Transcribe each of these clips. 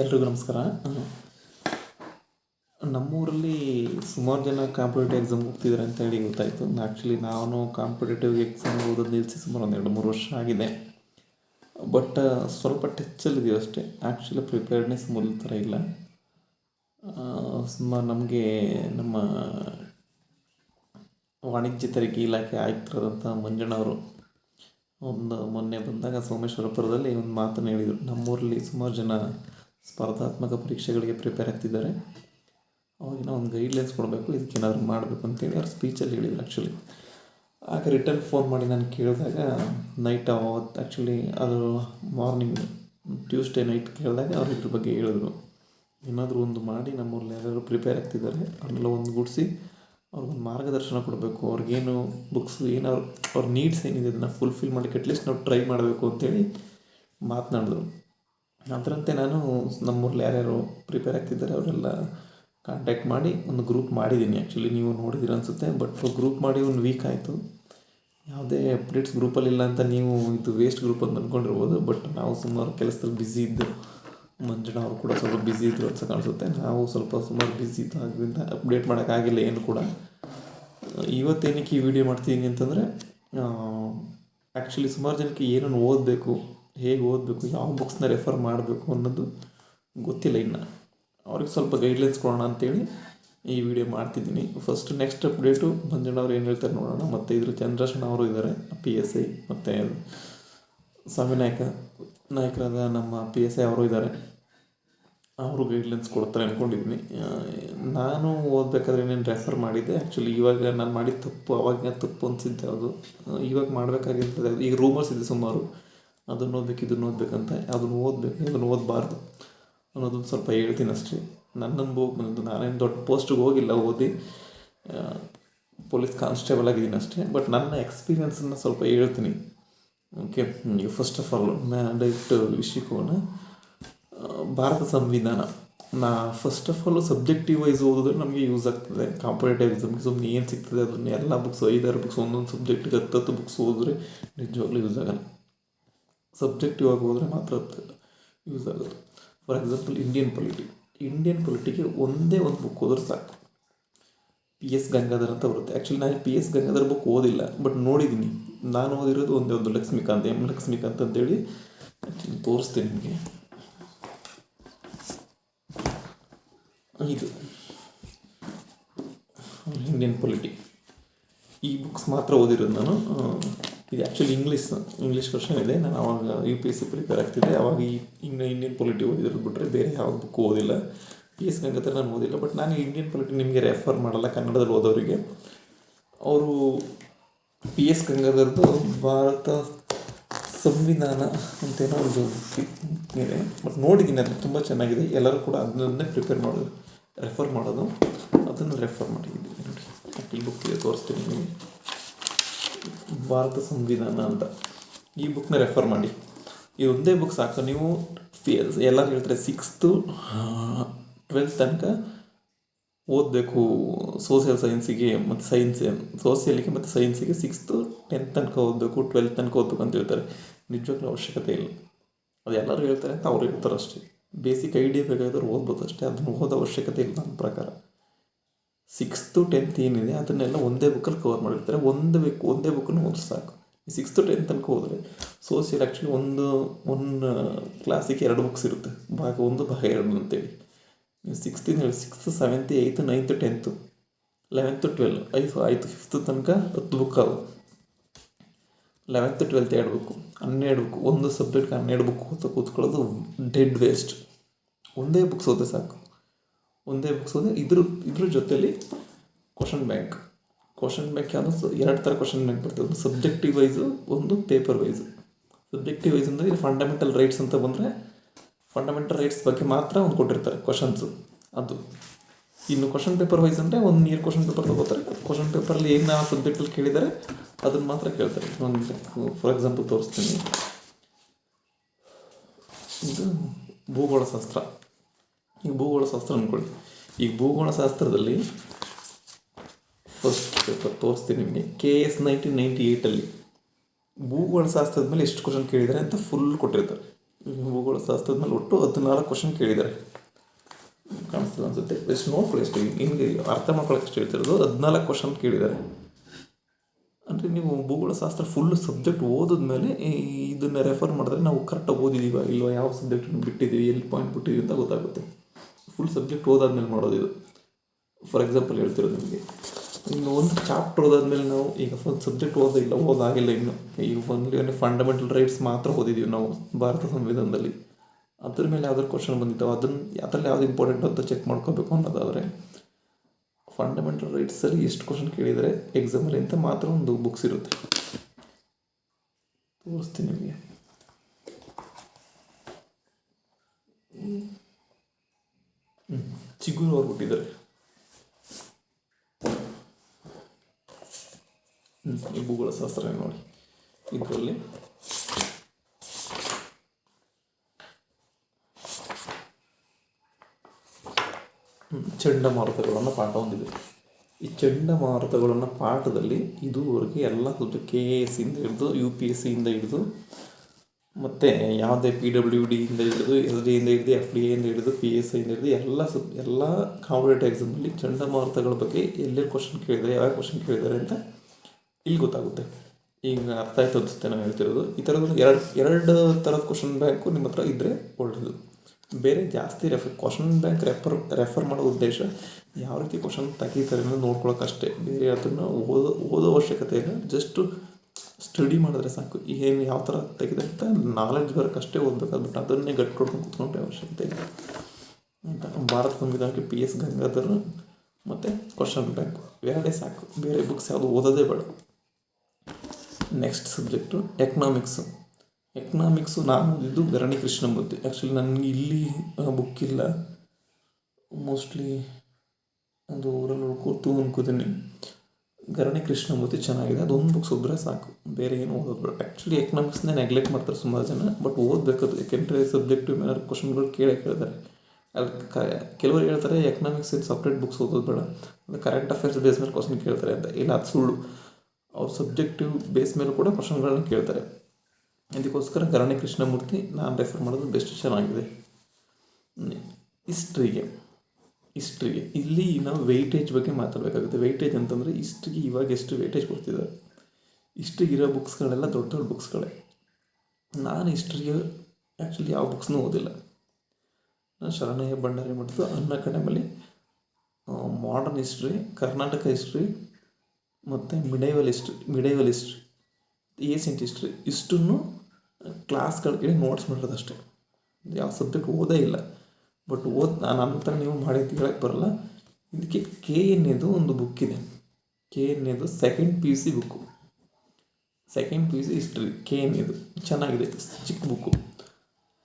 ಎಲ್ರಿಗೂ ನಮಸ್ಕಾರ. ನಮ್ಮೂರಲ್ಲಿ ಸುಮಾರು ಜನ ಕಾಂಪಿಟೇಟಿವ್ ಎಕ್ಸಾಮ್ ಹೋಗ್ತಿದ್ದಾರೆ ಅಂತ ಹೇಳಿ ಗೊತ್ತಾಯಿತು ಆ್ಯಕ್ಚುಲಿ ನಾನು ಕಾಂಪಿಟೇಟಿವ್ ಎಕ್ಸಾಮ್ ಓದೋದು ನಿಲ್ಲಿಸಿ ಸುಮಾರು ಒಂದು ಎರಡು ಮೂರು ವರ್ಷ ಆಗಿದೆ. ಬಟ್ ಸ್ವಲ್ಪ ಟಚ್ಚಲ್ಲಿದ್ದೀವಿ ಅಷ್ಟೇ. ಆ್ಯಕ್ಚುಲಿ ಪ್ರಿಪೇರ್ಡ್ನೆಸ್ ಮೊದಲ ಥರ ಇಲ್ಲ. ಸುಮಾರು ನಮಗೆ ನಮ್ಮ ವಾಣಿಜ್ಯ ತೆರಿಗೆ ಇಲಾಖೆ ಆಯುಕ್ತರಾದಂಥ ಮಂಜಣ್ಣವರು ಒಂದು ಮೊನ್ನೆ ಬಂದಾಗ ಸೋಮೇಶ್ವರಪುರದಲ್ಲಿ ಒಂದು ಮಾತನ್ನು ಹೇಳಿದರು. ನಮ್ಮೂರಲ್ಲಿ ಸುಮಾರು ಜನ ಸ್ಪರ್ಧಾತ್ಮಕ ಪರೀಕ್ಷೆಗಳಿಗೆ ಪ್ರಿಪೇರ್ ಆಗ್ತಿದ್ದಾರೆ. ಅವಾಗಿನ ಒಂದು ಗೈಡ್ಲೈನ್ಸ್ ಕೊಡಬೇಕು ಇದಕ್ಕೇನಾದರೂ ಮಾಡಬೇಕು ಅಂತೇಳಿ ಅವ್ರ ಸ್ಪೀಚಲ್ಲಿ ಹೇಳಿದರು ಆ್ಯಕ್ಚುಲಿ ಆಗ ರಿಟರ್ನ್ ಫೋನ್ ಮಾಡಿ ನಾನು ಕೇಳಿದಾಗ ನೈಟ್ ಅವತ್ತು ಆ್ಯಕ್ಚುಲಿ ಅದು ಮಾರ್ನಿಂಗ್ ಟ್ಯೂಸ್ಡೇ ನೈಟ್ ಕೇಳಿದಾಗ ಅವ್ರು ಇದ್ರ ಬಗ್ಗೆ ಹೇಳಿದ್ರು. ಏನಾದರೂ ಒಂದು ಮಾಡಿ ನಮ್ಮೂರಲ್ಲಿ ಯಾರಾದರೂ ಪ್ರಿಪೇರ್ ಆಗ್ತಿದ್ದಾರೆ, ಅವ್ರನ್ನೆಲ್ಲ ಒಂದು ಗೂಡಿಸಿ ಅವ್ರಿಗೊಂದು ಮಾರ್ಗದರ್ಶನ ಕೊಡಬೇಕು, ಅವ್ರಿಗೇನು ಬುಕ್ಸ್ ಏನು ಅವ್ರ ಅವ್ರ ನೀಡ್ಸ್ ಏನಿದೆ ಅದನ್ನು ಫುಲ್ಫಿಲ್ ಮಾಡೋಕ್ಕೆ ಅಟ್ಲೀಸ್ಟ್ ನಾವು ಟ್ರೈ ಮಾಡಬೇಕು ಅಂತೇಳಿ ಮಾತನಾಡಿದ್ರು ಅದರಂತೆ ನಾನು ನಮ್ಮೂರಲ್ಲಿ ಯಾರ್ಯಾರು ಪ್ರಿಪೇರ್ ಆಗ್ತಿದ್ದಾರೆ ಅವರೆಲ್ಲ ಕಾಂಟ್ಯಾಕ್ಟ್ ಮಾಡಿ ಒಂದು ಗ್ರೂಪ್ ಮಾಡಿದ್ದೀನಿ. ಆ್ಯಕ್ಚುಲಿ ನೀವು ನೋಡಿದಿರ ಅನಿಸುತ್ತೆ ಬಟ್ ಗ್ರೂಪ್ ಮಾಡಿ ಒಂದು ವೀಕ್ ಆಯಿತು. ಯಾವುದೇ ಅಪ್ಡೇಟ್ಸ್ ಗ್ರೂಪಲ್ಲಿ ಇಲ್ಲ ಅಂತ ನೀವು ಇದು ವೇಸ್ಟ್ ಗ್ರೂಪ್ ಅಂತ ಅಂದ್ಕೊಂಡಿರ್ಬೋದು ಬಟ್ ನಾವು ಸುಮಾರು ಕೆಲಸದಲ್ಲಿ ಬ್ಯುಸಿ ಇದ್ದು ಮಂಜಣ್ಣ ಅವರು ಕೂಡ ಸ್ವಲ್ಪ ಬ್ಯುಸಿ ಇದ್ರು ಅಂತ ಕಾಣಿಸುತ್ತೆ. ನಾವು ಸ್ವಲ್ಪ ಸುಮಾರು ಬ್ಯುಸಿ ಆದ್ದರಿಂದ ಅಪ್ಡೇಟ್ ಮಾಡೋಕ್ಕಾಗಿಲ್ಲ ಏನು ಕೂಡ. ಇವತ್ತೇನಕ್ಕೆ ಈ ವಿಡಿಯೋ ಮಾಡ್ತೀನಿ ಅಂತಂದರೆ ಆ್ಯಕ್ಚುಲಿ ಸುಮಾರು ಜನಕ್ಕೆ ಏನನ್ನು ಓದಬೇಕು, ಹೇಗೆ ಓದಬೇಕು, ಯಾವ ಬುಕ್ಸ್ನ ರೆಫರ್ ಮಾಡಬೇಕು ಅನ್ನೋದು ಗೊತ್ತಿಲ್ಲ ಇನ್ನು. ಅವ್ರಿಗೆ ಸ್ವಲ್ಪ ಗೈಡ್ಲೈನ್ಸ್ ಕೊಡೋಣ ಅಂತೇಳಿ ಈ ವಿಡಿಯೋ ಮಾಡ್ತಿದ್ದೀನಿ. ಫಸ್ಟ್ ನೆಕ್ಸ್ಟ್ ಅಪ್ಡೇಟು ಮಂಜಣ್ಣವ್ರು ಏನು ಹೇಳ್ತಾರೆ ನೋಡೋಣ. ಮತ್ತು ಇದ್ರ ಚಂದ್ರಶಣ ಅವರು ಇದ್ದಾರೆ ಪಿ ಎಸ್ ಐ ಮತ್ತು ನಾಯಕ, ನಾಯಕರಾದ ನಮ್ಮ ಪಿ ಎಸ್ ಐ ಅವರು ಇದ್ದಾರೆ ಅವರು ಗೈಡ್ಲೈನ್ಸ್ ಕೊಡ್ತಾರೆ ಅಂದ್ಕೊಂಡಿದ್ದೀನಿ ನಾನು ಓದಬೇಕಾದ್ರೆ ಏನೇನು ರೆಫರ್ ಮಾಡಿದ್ದೆ. ಆ್ಯಕ್ಚುಲಿ ಇವಾಗ ನಾನು ಮಾಡಿದ ತಪ್ಪು ಅವಾಗ ತಪ್ಪು ಅನಿಸಿದ್ದೆ ಅದು. ಇವಾಗ ಮಾಡಬೇಕಾಗಿರ್ತದೆ ಈಗ ರೂಮರ್ಸ್ ಇದೆ ಸುಮಾರು. ಅದನ್ನು ಓದಬೇಕು, ಇದನ್ನು ಓದಬೇಕಂತ ಅದನ್ನು ಓದಬೇಕು ಇದನ್ನು ಓದಬಾರ್ದು. ಅನ್ನೋದನ್ನು ಸ್ವಲ್ಪ ಹೇಳ್ತೀನಿ ಅಷ್ಟೇ. ನನ್ನ ಅನುಭವಕ್ಕೆ ಬಂದಿದ್ದು ನಾನೇನು ದೊಡ್ಡ ಪೋಸ್ಟಿಗೆ ಹೋಗಿಲ್ಲ, ಓದಿ. ಪೊಲೀಸ್ ಕಾನ್ಸ್ಟೇಬಲ್ ಆಗಿದ್ದೀನಿ ಅಷ್ಟೇ. ಬಟ್ ನನ್ನ ಎಕ್ಸ್ಪೀರಿಯನ್ಸನ್ನು ಸ್ವಲ್ಪ ಹೇಳ್ತೀನಿ. Okay first of all direct ವಿಷಯಕ್ಕೂ ಭಾರತ ಸಂವಿಧಾನ. ನಾ first of all subjective wise ಓದಿದ್ರೆ ನಮಗೆ ಯೂಸ್ ಆಗ್ತದೆ. ಕಾಂಪಿಟೇಟಿವ್ ಎಕ್ಸಾಮ್ಗೆ ಸುಮ್ಮನೆ ಏನು ಸಿಗ್ತದೆ ಅದನ್ನ. ಎಲ್ಲ ಬುಕ್ಸ್ ಐದಾರು ಬುಕ್ಸ್ ಒಂದೊಂದು ಸಬ್ಜೆಕ್ಟಿಗೆ ಹತ್ತತ್ತು ಬುಕ್ಸ್ ಓದಿದ್ರೆ ನಿಜವಾಗ್ಲೂ ಯೂಸ್ ಆಗಲ್ಲ. ಸಬ್ಜೆಕ್ಟಿವ್ ಆಗಿ ಹೋದರೆ ಮಾತ್ರ ಯೂಸ್ ಆಗುತ್ತೆ for example Indian polity Indian ಪೊಲಿಟಿಗೆ ಒಂದೇ ಒಂದು ಬುಕ್ ಓದಿದ್ರೆ ಸಾಕು. ಪಿ ಎಸ್ ಗಂಗಾಧರ್ ಅಂತ ಬರುತ್ತೆ. ಆ್ಯಕ್ಚುಲಿ ನಾನು ಪಿ ಎಸ್ ಗಂಗಾಧರ್ ಬುಕ್ ಓದಿಲ್ಲ ಬಟ್ ನೋಡಿದ್ದೀನಿ. ನಾನು ಓದಿರೋದು ಒಂದೇ ಒಂದು ಲಕ್ಷ್ಮೀಕಾಂತ್ ಎಂ ಲಕ್ಷ್ಮೀಕಾಂತ್ ಅಂತೇಳಿ ತೋರಿಸ್ತೀನಿ ನಿಮಗೆ. ಇದು. ಇಂಡಿಯನ್ ಪೊಲಿಟಿ ಈ ಬುಕ್ಸ್ ಮಾತ್ರ ಓದಿರೋದು ನಾನು. ಇದು ಆ್ಯಕ್ಚುಲಿ ಇಂಗ್ಲೀಷ್ ಇಂಗ್ಲೀಷ್ ಕ್ವಶನ್ ಇದೆ. ನಾನು ಅವಾಗ U P S C prepare ಆಗ್ತಿದ್ದೆ. ಅವಾಗ ಈ ಇನ್ನು ಇಂಡಿಯನ್ ಪೊಲಿಟಿ ಓದಿರೋದು ಬಿಟ್ಟರೆ ಬೇರೆ ಯಾವ ಬುಕ್ ಓದಿಲ್ಲ. ಪಿ ಎಸ್ ಗಂಗತ್ರ ನಾನು ಓದಿಲ್ಲ. ಬಟ್ ನಾನು ಇಂಡಿಯನ್ ಪೊಲಿಟಿ ನಿಮಗೆ ರೆಫರ್ ಮಾಡಲ್ಲ ಕನ್ನಡದಲ್ಲಿ ಓದೋರಿಗೆ. ಅವರು ಪಿ ಎಸ್ ಗಂಗಾಧರ್ದು ಭಾರತ ಸಂವಿಧಾನ ಅಂತೇನೋ ಒಂದು ಇದೆ. ಬಟ್ ನೋಡಿದ್ದೀನಿ ಅದು ತುಂಬ ಚೆನ್ನಾಗಿದೆ. ಎಲ್ಲರೂ ಕೂಡ ಅದನ್ನೇ ಪ್ರಿಪೇರ್ ಮಾಡೋದು ರೆಫರ್ ಮಾಡೋದು. ಅದನ್ನು ರೆಫರ್ ಮಾಡಿದ್ದೀನಿ ನೋಡಿ ಈ ಬುಕ್ ತೋರಿಸ್ತೀನಿ ನಿಮಗೆ. ಭಾರತ ಸಂವಿಧಾನ ಅಂತ. ಈ ಬುಕ್ನ ರೆಫರ್ ಮಾಡಿ. ಈ ಒಂದೇ ಬುಕ್ ಸಾಕು. ನೀವು ಎಲ್ಲರೂ ಹೇಳ್ತಾರೆ ಸಿಕ್ಸ್ತು ಟ್ವೆಲ್ತ್ ತನಕ ಓದಬೇಕು ಸೋಷಿಯಲ್ ಸೈನ್ಸಿಗೆ ಮತ್ತು ಸೈನ್ಸ್ ಸೋಷಿಯಲಿಗೆ ಮತ್ತು ಸೈನ್ಸಿಗೆ ಸಿಕ್ಸ್ತು ಟೆಂತ್ ತನಕ ಓದಬೇಕು ಟ್ವೆಲ್ತ್ ತನಕ ಓದಬೇಕು ಅಂತ ಹೇಳ್ತಾರೆ. ನಿಜವಾಗ್ಲೂ ಅವಶ್ಯಕತೆ ಇಲ್ಲ. ಅದು ಎಲ್ಲರೂ ಹೇಳ್ತಾರೆ ಅಂತ ಅವ್ರು ಹೇಳ್ತಾರೆ ಅಷ್ಟೇ. ಬೇಸಿಕ್ ಐಡಿಯಾ ಬೇಕಾದ್ರೆ ಓದ್ಬೋದು ಅಷ್ಟೇ, ಅದನ್ನು ಓದೋ ಅವಶ್ಯಕತೆ ಇಲ್ಲ ನನ್ನ ಪ್ರಕಾರ. ಸಿಕ್ಸ್ತು ಟೆಂತ್ ಏನಿದೆ, ಅದನ್ನೆಲ್ಲ ಒಂದೇ ಬುಕ್ಕಲ್ಲಿ ಕವರ್ ಮಾಡಿರ್ತಾರೆ. ಒಂದು ಬೇಕು ಒಂದೇ ಬುಕ್ಕನ್ನು ಓದಿ ಸಾಕು. ಸಿಕ್ಸ್ತು ಟೆಂತ್ ತನಕ ಹೋದರೆ ಸೋಷಿಯಲ್ ಆ್ಯಕ್ಚುಲಿ ಒಂದು ಒಂದು ಕ್ಲಾಸಿಗೆ ಎರಡು ಬುಕ್ಸ್ ಇರುತ್ತೆ. ಭಾಗ ಒಂದು, ಭಾಗ ಎರಡು ಅಂತೇಳಿ. ಸಿಕ್ಸ್ತಿನ ಹೇಳಿ sixth seventh eighth ninth tenth eleventh twelve if ಆಯಿತು ಫಿಫ್ತ್ ತನಕ ಹತ್ತು ಬುಕ್ ಅವು. ಲೆವೆಂತ್ ಟ್ವೆಲ್ತ್ ಎರಡು ಬುಕ್ಕು ಹನ್ನೆರಡು ಬುಕ್ ಒಂದು ಸಬ್ಜೆಕ್ಟ್ಗೆ ಹನ್ನೆರಡು ಬುಕ್ ಓದ್ತಾ ಕೂತ್ಕೊಳ್ಳೋದು ಡೆಡ್ ವೇಸ್ಟ್ ಒಂದೇ ಬುಕ್ಸ್ ಓದಿದ್ರೆ ಸಾಕು. ಒಂದೇ ಬುಕ್ಸ್ ಓದಿ ಇದ್ರ ಇದ್ರ ಜೊತೆಲಿ ಕ್ವಶನ್ ಬ್ಯಾಂಕ್ ಕ್ವಶನ್ ಬ್ಯಾಂಕ್ ಯಾವುದು? ಎರಡು ಥರ ಕ್ವಶನ್ ಬ್ಯಾಂಕ್ ಬರ್ತದೆ. ಒಂದು ಸಬ್ಜೆಕ್ಟಿವ್ ವೈಸು ಒಂದು ಪೇಪರ್ ವೈಸು ಸಬ್ಜೆಕ್ಟಿವ್ ವೈಸ್ ಅಂದರೆ ಫಂಡಮೆಂಟಲ್ ರೈಟ್ಸ್ ಅಂತ ಬಂದರೆ ಫಂಡಮೆಂಟಲ್ ರೈಟ್ಸ್ ಬಗ್ಗೆ ಮಾತ್ರ ಒಂದು ಕೊಟ್ಟಿರ್ತಾರೆ ಕ್ವಶನ್ಸು ಅದು. ಇನ್ನು ಕ್ವಶನ್ ಪೇಪರ್ ವೈಸ್ ಅಂದರೆ ಒಂದು ನೀರು ಕ್ವಶನ್ ಪೇಪರ್ ತಗೋತಾರೆ. ಕ್ವಶನ್ ಪೇಪರಲ್ಲಿ ಏನು ಆ ಸಬ್ಜೆಕ್ಟಲ್ಲಿ ಕೇಳಿದರೆ ಅದನ್ನು ಮಾತ್ರ ಕೇಳ್ತಾರೆ. ಒಂದು ಫಾರ್ ಎಕ್ಸಾಂಪಲ್ ತೋರಿಸ್ತೀನಿ. ಇದು ಭೂಗೋಳಶಾಸ್ತ್ರ. ಈಗ ಭೂಗೋಳಶಾಸ್ತ್ರ ಅಂದ್ಕೊಳ್ಳಿ ಈಗ ಭೂಗೋಳಶಾಸ್ತ್ರದಲ್ಲಿ ಫಸ್ಟ್ ಪೇಪರ್ ತೋರಿಸ್ತೀನಿ ನಿಮಗೆ. ಕೆ ಎಸ್ ನೈನ್ಟೀನ್ ನೈಂಟಿ ಏಯ್ಟಲ್ಲಿ ಭೂಗೋಳಶಾಸ್ತ್ರದ ಮೇಲೆ ಎಷ್ಟು ಕ್ವಶನ್ ಕೇಳಿದ್ದಾರೆ ಅಂತ ಫುಲ್ ಕೊಟ್ಟಿರ್ತಾರೆ. ಭೂಗೋಳ ಶಾಸ್ತ್ರದ ಮೇಲೆ ಒಟ್ಟು ಹದಿನಾಲ್ಕು ಕ್ವಶನ್ ಕೇಳಿದ್ದಾರೆ. ಕಾಣಿಸ್ತದೆ ಅನ್ಸುತ್ತೆ. ಎಷ್ಟು ನೋಡ್ಕೊಳ್ಳಿ ಅಷ್ಟೇ. ನಿಮಗೆ ಅರ್ಥ ಮಾಡ್ಕೊಳಕ್ಕೆ ಅಷ್ಟು ಹೇಳ್ತಿರೋದು ಹದಿನಾಲ್ಕು ಕ್ವಶನ್ ಕೇಳಿದ್ದಾರೆ. ಅಂದರೆ ನೀವು ಭೂಗೋಳಶಾಸ್ತ್ರ ಫುಲ್ ಸಬ್ಜೆಕ್ಟ್ ಓದಿದ್ಮೇಲೆ ಇದನ್ನು ರೆಫರ್ ಮಾಡಿದ್ರೆ ನಾವು ಕರೆಕ್ಟಾಗಿ ಓದಿದ್ದೀವ ಇಲ್ವಾ? ಯಾವ ಸಬ್ಜೆಕ್ಟನ್ನು ಬಿಟ್ಟಿದ್ದೀವಿ? ಎಲ್ಲಿ ಪಾಯಿಂಟ್ ಬಿಟ್ಟಿದ್ದೀವಿ ಅಂತ ಗೊತ್ತಾಗುತ್ತೆ. ಫುಲ್ ಸಬ್ಜೆಕ್ಟ್ ಓದಾದ್ಮೇಲೆ ಮಾಡೋದು ಇದು. ಫಾರ್ ಎಕ್ಸಾಂಪಲ್ ಹೇಳ್ತಿರೋದು ನಿಮಗೆ. ಇನ್ನು ಒಂದು ಚಾಪ್ಟರ್ ಓದಾದ್ಮೇಲೆ ನಾವು ಈಗ ಒಂದು ಸಬ್ಜೆಕ್ಟ್ ಓದಿಲ್ಲ ಓದಾಗಿಲ್ಲ ಇನ್ನು. ಈಗ ಒಂದು ಫಂಡಮೆಂಟಲ್ ರೈಟ್ಸ್ ಮಾತ್ರ ಓದಿದ್ದೀವಿ ನಾವು ಭಾರತ ಸಂವಿಧಾನದಲ್ಲಿ. ಅದ್ರ ಮೇಲೆ ಯಾವ್ದಾದ್ರು ಕ್ವಶನ್ ಬಂದಿತ್ತು ಅದನ್ನು ಅದರಲ್ಲಿ ಯಾವ್ದು ಇಂಪಾರ್ಟೆಂಟ್ ಅಂತ ಚೆಕ್ ಮಾಡ್ಕೋಬೇಕು ಅನ್ನೋದಾದರೆ ಫಂಡಮೆಂಟಲ್ ರೈಟ್ಸಲ್ಲಿ ಎಷ್ಟು ಕ್ವಶನ್ ಕೇಳಿದರೆ ಎಕ್ಸಾಮಲ್ಲಿ ಅಂತ ಮಾತ್ರ ಒಂದು ಬುಕ್ಸ್ ಇರುತ್ತೆ. ತೋರಿಸ್ತೀನಿ ನಿಮಗೆ. ಚಿಗುರು ಅವ್ರು ಕೊಟ್ಟಿದ್ದಾರೆ ಈ ಭೂಗೋಳ ಶಾಸ್ತ್ರ ನೋಡಿ. ಇದರಲ್ಲಿ ಚಂಡಮಾರುತಗಳನ್ನು ಪಾಠ ಹೊಂದಿದೆ. ಈ ಚಂಡಮಾರುತಗಳನ್ನು ಪಾಠದಲ್ಲಿ ಇದುವರೆಗೆ ಎಲ್ಲ ಸಬ್ಜೆಕ್ಟ್ ಕೆ ಎ ಎಸ್ ಇಂದ ಹಿಡಿದು ಯು ಪಿ ಎಸ್ ಸಿಯಿಂದ ಹಿಡಿದು, ಮತ್ತು ಯಾವುದೇ ಪಿ ಡಬ್ಲ್ಯೂ ಡಿಯಿಂದ ಹಿಡಿದು ಎಸ್ ಇಂದ ಹಿಡಿದು ಎಫ್ ಡಿ ಎಯಿಂದ ಹಿಡಿದು ಪಿ ಎಸ್ ಐಯಿಂದ ಹಿಡಿದು, ಎಲ್ಲ ಸಬ್ ಎಲ್ಲ ಕಾಂಪಿಟೇಟಿವ್ ಎಕ್ಸಾಮಲ್ಲಿ ಚಂಡಮಾರುತಗಳ ಬಗ್ಗೆ ಎಲ್ಲೆಲ್ಲಿ ಕ್ವಶನ್ ಕೇಳಿದ್ದಾರೆ ಯಾವ ಕ್ವಶನ್ ಕೇಳಿದ್ದಾರೆ ಅಂತ ಇಲ್ಲಿ ಗೊತ್ತಾಗುತ್ತೆ. ಈಗ ಅರ್ಥ ಆಯ್ತು ಅನಿಸುತ್ತೆ ನಾನು ಹೇಳ್ತಿರೋದು. ಈ ಥರದ್ದು ಎರಡು ಎರಡು ಥರದ ಕ್ವಶನ್ ಬ್ಯಾಂಕು ನಿಮ್ಮ ಹತ್ರ ಇದ್ದರೆ ಒಳ್ಳೆಯದು ಬೇರೆ ಜಾಸ್ತಿ refer question bank refer refer ಮಾಡೋ ಉದ್ದೇಶ ಯಾವ ರೀತಿ ಕ್ವಶನ್ ತೆಗಿತಾರೆ ಅನ್ನೋದು ನೋಡ್ಕೊಳಕ್ಕೆ ಬೇರೆ ಅದನ್ನು ಓದೋ ಓದೋ ಅವಶ್ಯಕತೆ ಇಲ್ಲ ಜಸ್ಟು ಸ್ಟಡಿ ಮಾಡಿದ್ರೆ ಸಾಕು. ಏನು, ಯಾವ ಥರ ತೆಗಿದೆ ಅಂತ ನಾಲೆಡ್ಜ್ ಬರೋಕ್ಕಷ್ಟೇ ಓದಬೇಕಾದ್ರೆ ಬಟ್ ಅದನ್ನೇ ಗಟ್ಕೊಡ್ಕೊಂಡು ಕೂತ್ಕೊಂಡ್ರೆ ಅವಶ್ಯಕತೆ ಇಲ್ಲ. ಅಂತ ಭಾರತ ಸಂವಿಧಾನಕ್ಕೆ ಪಿ ಎಸ್ ಗಂಗಾಧರ್ ಮತ್ತು ಕ್ವಶನ್ ಬ್ಯಾಂಕ್ ಎರಡೇ ಸಾಕು. ಬೇರೆ ಬುಕ್ಸ್ ಯಾವುದು ಓದೋದೇ ಬೇಡ. ನೆಕ್ಸ್ಟ್ ಸಬ್ಜೆಕ್ಟು ಎಕನಾಮಿಕ್ಸು ಎಕನಾಮಿಕ್ಸು ನಾನು ಓದಿದ್ದು ಗರಣಿ ಕೃಷ್ಣಮೂರ್ತಿ ಆ್ಯಕ್ಚುಲಿ ನನಗೆ ಇಲ್ಲಿ ಬುಕ್ ಇಲ್ಲ. ಮೋಸ್ಟ್ಲಿ ಅದು ಊರಲ್ಲಿ ಹುಡ್ಕೋತು ಅನ್ಕೋತೀನಿ ಗರಣಿ ಕೃಷ್ಣಮೂರ್ತಿ ಚೆನ್ನಾಗಿದೆ. ಅದೊಂದು ಬುಕ್ಸ್ ಒಬ್ಬರೇ ಸಾಕು. ಬೇರೆ ಏನು ಓದೋದು ಬೇಡ ಆ್ಯಕ್ಚುಲಿ ಎಕನಾಮಿಕ್ಸ್ನೇ ನೆಗ್ಲೆಕ್ಟ್ ಮಾಡ್ತಾರೆ ಸುಮಾರು ಜನ. ಬಟ್ ಓದಬೇಕದು. ಯಾಕೆಂದರೆ ಸಬ್ಜೆಕ್ಟಿವ್ ಏನಾದ್ರು ಕ್ವಶನ್ಗಳು ಕೇಳೇ ಕೇಳಿದ್ದಾರೆ ಅಲ್ಲಿ ಕ, ಕೆಲವರು ಹೇಳ್ತಾರೆ ಎಕನಾಮಿಕ್ಸ್ ಇದು ಸಪ್ರೇಟ್ ಬುಕ್ಸ್ ಓದೋದು ಬೇಡ. ಅದು ಕರೆಂಟ್ ಅಫೇರ್ಸ್ ಬೇಸ್ ಮೇಲೆ ಕ್ವಶನ್ ಕೇಳ್ತಾರೆ ಅಂತ. ಇಲ್ಲ, ಅದು ಸುಳ್ಳು. ಅವ್ರ ಸಬ್ಜೆಕ್ಟಿವ್ ಬೇಸ್ ಮೇಲೆ ಕೂಡ ಪ್ರಶ್ನೆಗಳನ್ನು ಕೇಳ್ತಾರೆ. ಇದಕ್ಕೋಸ್ಕರ ಕರಣಿ ಕೃಷ್ಣಮೂರ್ತಿ ನಾನು ರೆಫರ್ ಮಾಡೋದು ಬೆಸ್ಟ್ ಚೆನ್ನಾಗಿದೆ ಹಿಸ್ಟ್ರಿಗೆ ಹಿಸ್ಟ್ರಿಗೆ ಇಲ್ಲಿ ನಾವು ವೆಯ್ಟೇಜ್ ಬಗ್ಗೆ ಮಾತಾಡಬೇಕಾಗುತ್ತೆ. ವೆಯ್ಟೇಜ್ ಅಂತಂದರೆ ಹಿಸ್ಟ್ರಿಗೆ ಇವಾಗ ಎಷ್ಟು ವೆಯ್ಟೇಜ್ ಕೊಡ್ತಿದ್ದಾರೆ. ಹಿಸ್ಟ್ರಿಗೆ ಇರೋ ಬುಕ್ಸ್ಗಳೆಲ್ಲ ದೊಡ್ಡ ದೊಡ್ಡ ಬುಕ್ಸ್ಗಳೇ ನಾನು ಹಿಸ್ಟ್ರಿಗೆ ಆ್ಯಕ್ಚುಲಿ ಯಾವ ಬುಕ್ಸ್ನೂ ಓದಿಲ್ಲ. ನಾನು ಶರಣಯ್ಯ ಭಂಡಾರಿ ಮಾಡಿದ್ದು ಅನ್ನ ಅಕಾಡೆಮಲ್ಲಿ ಮಾಡರ್ನ್ ಹಿಸ್ಟ್ರಿ ಕರ್ನಾಟಕ ಹಿಸ್ಟ್ರಿ ಮತ್ತು medieval history medieval history ancient history ಇಷ್ಟನ್ನು ಕೇಳಿ ನೋಟ್ಸ್ ಮಾಡಿರೋದು ಅಷ್ಟೇ. ಯಾವ ಸಬ್ಜೆಕ್ಟ್ ಓದೇ ಇಲ್ಲ. ಬಟ್ ಓದ್ ನಾನು ಥರ ನೀವು ಮಾಡಿ ಹೇಳಕ್ಕೆ ಬರಲ್ಲ. ಇದಕ್ಕೆ ಕೆ ಎನ್ ಎದು ಒಂದು ಬುಕ್ ಇದೆ. ಕೆ ಎನ್ ಎದು second P U C book second P U C history K N ಎದು ಚೆನ್ನಾಗಿದೆ, ಚಿಕ್ಕ ಬುಕ್ಕು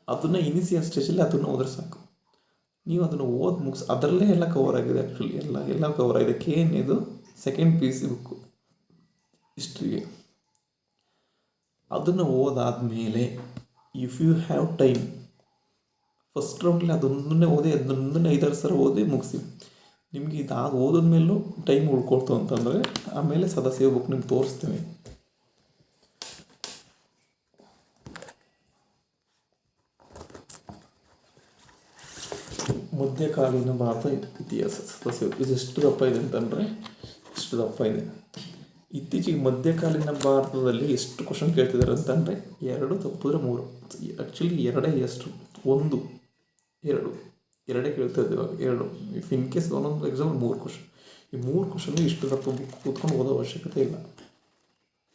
ಅದನ್ನು ಇನಿಷಿಯಲ್ ಸ್ಟೇಜಲ್ಲಿ ಅದನ್ನು ಓದ್ರೆ ಸಾಕು. ನೀವು ಅದನ್ನು ಓದಿ ಮುಗಿಸ್, ಅದರಲ್ಲೇ ಎಲ್ಲ ಕವರ್ ಆಗಿದೆ ಆ್ಯಕ್ಚುಲಿ ಎಲ್ಲ ಎಲ್ಲ ಕವರ್ ಆಗಿದೆ. ಕೆ ಎನ್ ಎದು second P U C book ಹಿಸ್ಟ್ರಿಗೆ ಅದನ್ನು ಓದಾದಮೇಲೆ if you have time first ರೌಂಡಲ್ಲಿ ಅದೊಂದನ್ನೇ ಓದಿ ಅದೊಂದನ್ನೇ ಐದಾರು ಸಲ ಓದಿ ಮುಗಿಸಿ. ನಿಮಗೆ ಇದಾದ ಓದಿದ ಮೇಲೂ ಟೈಮ್ ಉಳ್ಕೊಳ್ತು ಅಂತಂದರೆ ಆಮೇಲೆ ಸದಸ್ಯ ಬುಕ್ ನಿಮ್ಗೆ ತೋರಿಸ್ತೀನಿ. ಮಧ್ಯಕಾಲೀನ ಭಾರತ ಇತಿಹಾಸ ಸದಸ್ಯ ಇದು ಎಷ್ಟು ದಪ್ಪ ಇದೆ ಅಂತಂದರೆ ಎಷ್ಟು ದಪ್ಪ ಇದೆ ಇತ್ತೀಚೆಗೆ ಮಧ್ಯಕಾಲೀನ ಭಾರತದಲ್ಲಿ ಎಷ್ಟು ಕ್ವಶನ್ ಕೇಳ್ತಿದ್ದಾರೆ ಅಂತಂದರೆ ಎರಡು ತಪ್ಪಿದ್ರೆ ಮೂರು. ಆ್ಯಕ್ಚುಲಿ ಎರಡೇ ಎಷ್ಟು ಒಂದು. ಎರಡು. ಎರಡೇ ಕೇಳ್ತಾ ಇದ್ದೀವಿ ಇವಾಗ. ಎರಡು. ಇಫ್ ಇನ್ ಕೇಸ್ ಒಂದೊಂದು ಎಕ್ಸಾಂಪಲ್ ಮೂರು ಕ್ವಶನ್ ಈ ಮೂರು ಕ್ವಶನ್ ಇಷ್ಟು ತಪ್ಪು ಕೂತ್ಕೊಂಡು ಓದೋ ಅವಶ್ಯಕತೆ ಇಲ್ಲ.